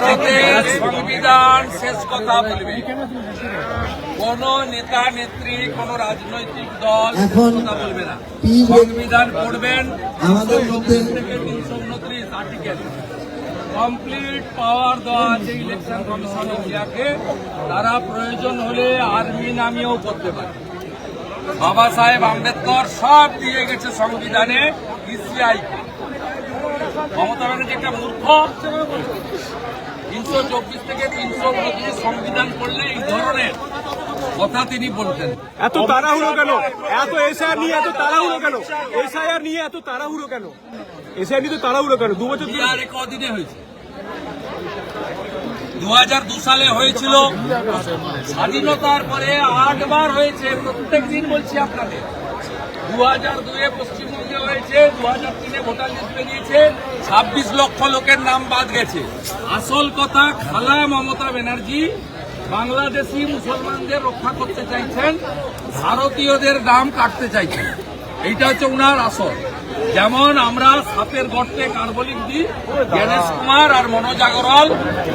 ভারতের সংবিধান শেষ কথা বলবে। কোন নেতা নেত্রী কোন রাজনৈতিক দল কথা বলবে না। সংবিধান পড়বেন আমাদের মধ্যে- থেকে তিনশো উনত্রিশ আর্টিকেল কমপ্লিট পাওয়ার দেওয়া আছে ইলেকশন কমিশন ইন্ডিয়াকে তারা প্রয়োজন হলে আর্মি নামিয়েও করতে পারে। বাবা সাহেব আম্বেদকর সব দিয়ে গেছে সংবিধানে ইসিআই মমতা ব্যানার্জি একটা মূর্খ। তিনশো চব্বিশ থেকে তিনশো উনত্রিশ সংবিধান করলে এই ধরনের কথা তিনি বলতেন। এত তাড়াহুড়ো কেন? এত এসআইআর নিয়ে এত তাড়াহুড়ো কেন? এসআইআর নিয়ে এত তাড়াহুড়ো কেন? এসআইআর নিয়ে তো তাড়াহুড়ো কেন? দু বছর বিহারে কদিনে হয়েছে? দু হাজার দু সালে হয়েছিল। স্বাধীনতার পরে আটবার হয়েছে। প্রত্যেক দিন বলছি আপনাদের। দু হাজার দুয়ে পশ্চিমবঙ্গে হয়েছে দু হাজার তিনে ভোটার লিস্ট বেরিয়েছে ছাব্বিশ লক্ষ লোকের নাম বাদ গেছে। আসল কথা খালা মমতা ব্যানার্জি বাংলাদেশি মুসলমানদের রক্ষা করতে চাইছেন ভারতীয়দের দাম কাটতে চাইছেন। এইটা হচ্ছে উনার আসল। যেমন আমরা সাপের গর্তে কার্বলিক দিই গণেশ কুমার আর মনোজ আগরওয়াল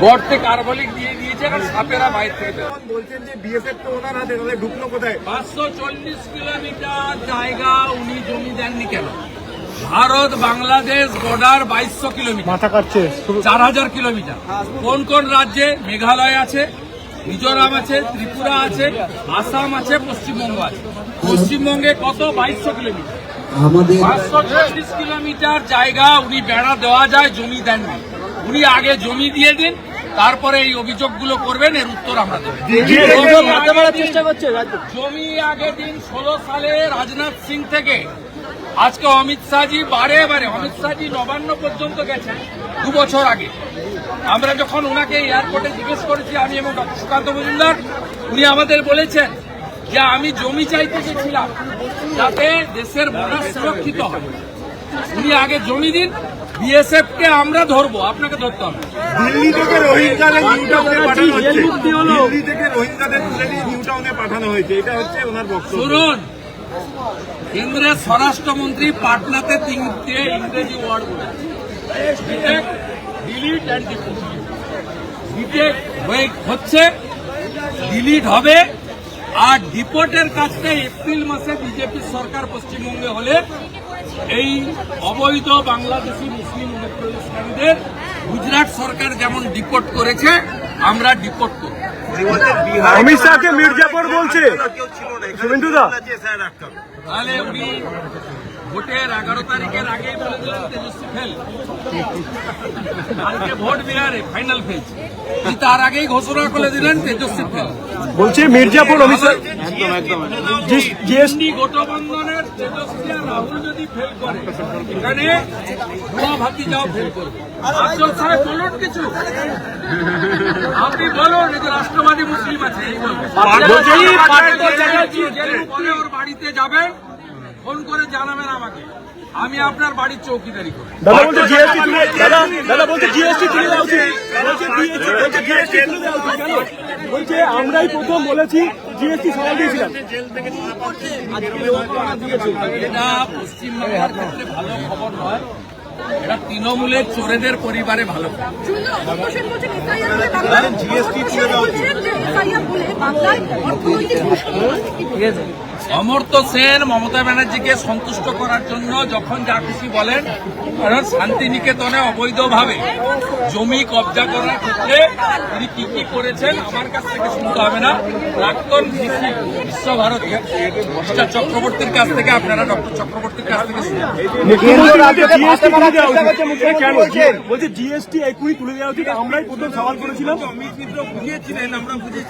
গর্তে কার্বলিক দিয়ে দিয়েছে কারণ সাপেরা বাইরে থেকে বলছেন যে বিএসএফ তো ওনার হাতে তাহলে ঢুকলো কোথায়? পাঁচশো চল্লিশ কিলোমিটার জায়গা উনি জমি দেননি কেন? ভারত বাংলাদেশ বর্ডার বাইশশো কিলোমিটার। মাথা কাটছে চার হাজার কিলোমিটার। কোন কোন রাজ্যে মেঘালয় আছে মিজোরাম আছে ত্রিপুরা আছে আসাম আছে পশ্চিমবঙ্গ আছে? পশ্চিমবঙ্গে কত? বাইশশো কিলোমিটার। আমাদের পাঁচশো চল্লিশ কিলোমিটার জায়গা উনি বেড়া দেওয়া যায় জমি দেননি উনি আগে জমি দিয়ে দিন তারপরে এই অভিযোগগুলো করবেন এর উত্তর আমরা দেবো। চেষ্টা করছে জমি আগে দিন ষোলো সালে রাজনাথ সিং থেকে আজকে অমিত শাহজি বারে বারে অমিত শাহজি নবান্ন পর্যন্ত গেছেন দু বছর আগে। আমরা যখন ওনাকে এয়ারপোর্টে জিজ্ঞেস করেছি আমি এবং ডক্টর সুকান্ত মজুমদার উনি আমাদের বলেছেন যে আমি জমি চাইতে গেছিলাম যাতে দেশের বর্ডার সুরক্ষিত হয়। উনি আগে জমি দিন বিএসএফ কে আমরা ধরবো আপনাকে ধরতে হবে। দিল্লি থেকে রোহিঙ্গাদের নিউ পাঠানো হচ্ছে। দিল্লি থেকে রোহিঙ্গাদের তুলে নিয়ে পাঠানো হয়েছে। এটা হচ্ছে ওনার বক্তব্য। শুনুন কেন্দ্রের স্বরাষ্ট্রমন্ত্রী পাটনাতে তিনটে ইংরেজি ওয়ার্ড ডিলিট হচ্ছে ডিলিট হবে, আর ডিপোর্টের কাজটা এপ্রিল মাসে বিজেপি সরকার পশ্চিমবঙ্গে হলে এই অবৈধ বাংলাদেশি মুসলিম অনুপ্রবেশকারীদের গুজরাট সরকার যেমন ডিপোর্ট করেছে আমরা ডিপোর্ট করব। অমিত শাহকে মির্জাপুর বলছে। শুভেন্দু তাহলে উনি ভোটের এগারো তারিখের আগে বলে দিলেন তেজস্বী ফেল কালকে ভোট বিহারে ফাইনাল ফেল তার আগেই ঘোষণা করে দিলেন তেজস্বী ফেল বলছে মির্জাপুর অমিত শাহ জিএসটি গঠবন্ধনের তেজস্বী রাহুল যদি ফেল করে এখানে ভুয়া ভাতি যাও ফেল করবে আফজল সাহেব বলুন কিছু। আপনি বলুন এই রাষ্ট্রবাদী মুসলিম আছে এই বলুন। জেলে পরে ওর বাড়িতে যাবেন ফোন করে জানাবেন আমাকে। আমি আপনার বাড়ির চৌকিদারি করি। দাদা জিএসটি তুলে দাদা দাদা বলছে জিএসটি তুলে দেওয়া বলছে জিএসটি তুলে দেওয়া বলছে আমরাই প্রথম বলেছি জিএসটি সবাই দিয়েছিলাম। এটা পশ্চিমবাংলার ক্ষেত্রে ভালো খবর নয়। এটা তৃণমূলের চোরেদের পরিবারে ভালো খবর। অমর্ত্য সেন মমতা ব্যানার্জিকে সন্তুষ্ট করার জন্য যখন যা খুশি বলেন কারণ শান্তিনিকেতনে অবৈধভাবে জমি কবজা করার ক্ষেত্রে তিনি কি কি করেছেন আমার কাছ থেকে শুনতে হবে না। প্রাক্তন ভিসি বিশ্বভারতী মিস্টার চক্রবর্তীর কাছ থেকে আপনারা ডক্টর চক্রবর্তীর কাছ থেকে জিএসটি এখনই তুলে দেওয়া উচিত আমরাই প্রথম সওয়াল করেছিলাম।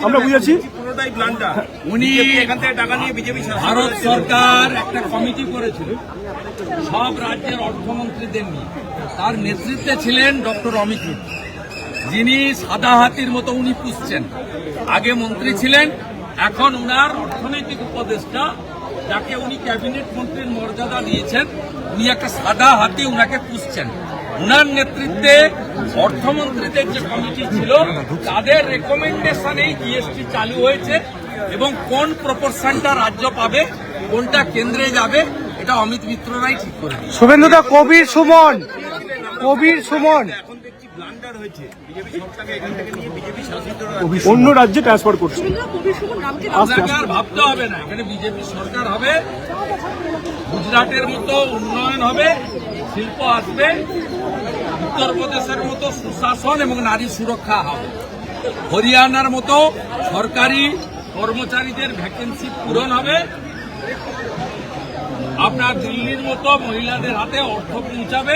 আমরা বুঝেছি। পুরোটাই ব্লান্ডার উনি এখান থেকে টাকা নিয়ে বিজেপি ভারত সরকার একটা কমিটি করেছিল, সব রাজ্যের অর্থমন্ত্রীদের নিয়ে। তার নেতৃত্বে ছিলেন ডক্টর অমিত যিনি সাদা হাতির মতো উনি পুষছেন। আগে মন্ত্রী ছিলেন, এখন উনার অর্থনৈতিক উপদেষ্টা, যাকে উনি ক্যাবিনেট মন্ত্রীর মর্যাদা দিয়েছেন, উনি একটা সাদা হাতি উনাকে পুষছেন। উনার নেতৃত্বে অর্থমন্ত্রীদের যে কমিটি ছিল, তাদের রেকমেন্ডেশনেই জিএসটি চালু হয়েছে। এবং কোন প্রপোর্শনটা রাজ্য পাবে কোনটা কেন্দ্রে যাবে এটা অমিত মিত্ররাই ঠিক করে শুভেন্দুদা কবির সুমন। কবির সুমন। এখন দেখছি ব্লান্ডার হয়েছে বিজেপি সরকারকে এখান থেকে নিয়ে বিজেপি শাসিত অন্য রাজ্যে ট্রান্সফার করছে ভাবতে হবে না এখানে বিজেপি সরকার হবে। গুজরাটের মতো উন্নয়ন হবে শিল্প আসবে উত্তরপ্রদেশের মতো সুশাসন এবং নারী সুরক্ষা হবে। হরিয়ানার মতো সরকারি কর্মচারীদের ভ্যাকেন্সি পূরণ হবে। আপনার দিল্লির মতো মহিলাদের হাতে অর্থ পৌঁছাবে।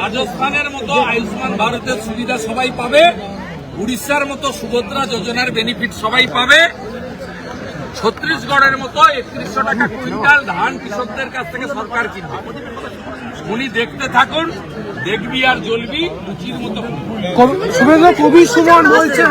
রাজস্থানের মতো আয়ুষ্মান ভারতের সুবিধা সবাই পাবে। উড়িষ্যার মতো সুভদ্রা যোজনার বেনিফিট সবাই পাবে। ছত্তিশগড়ের মতো একত্রিশশো টাকা কুইন্টাল ধান কৃষকদের কাছ থেকে সরকার কিনবে। উনি দেখতে থাকুন দেখবি আর জ্বলবি লুচির মতো। শুভেন্দু কবি সুমন বলছেন।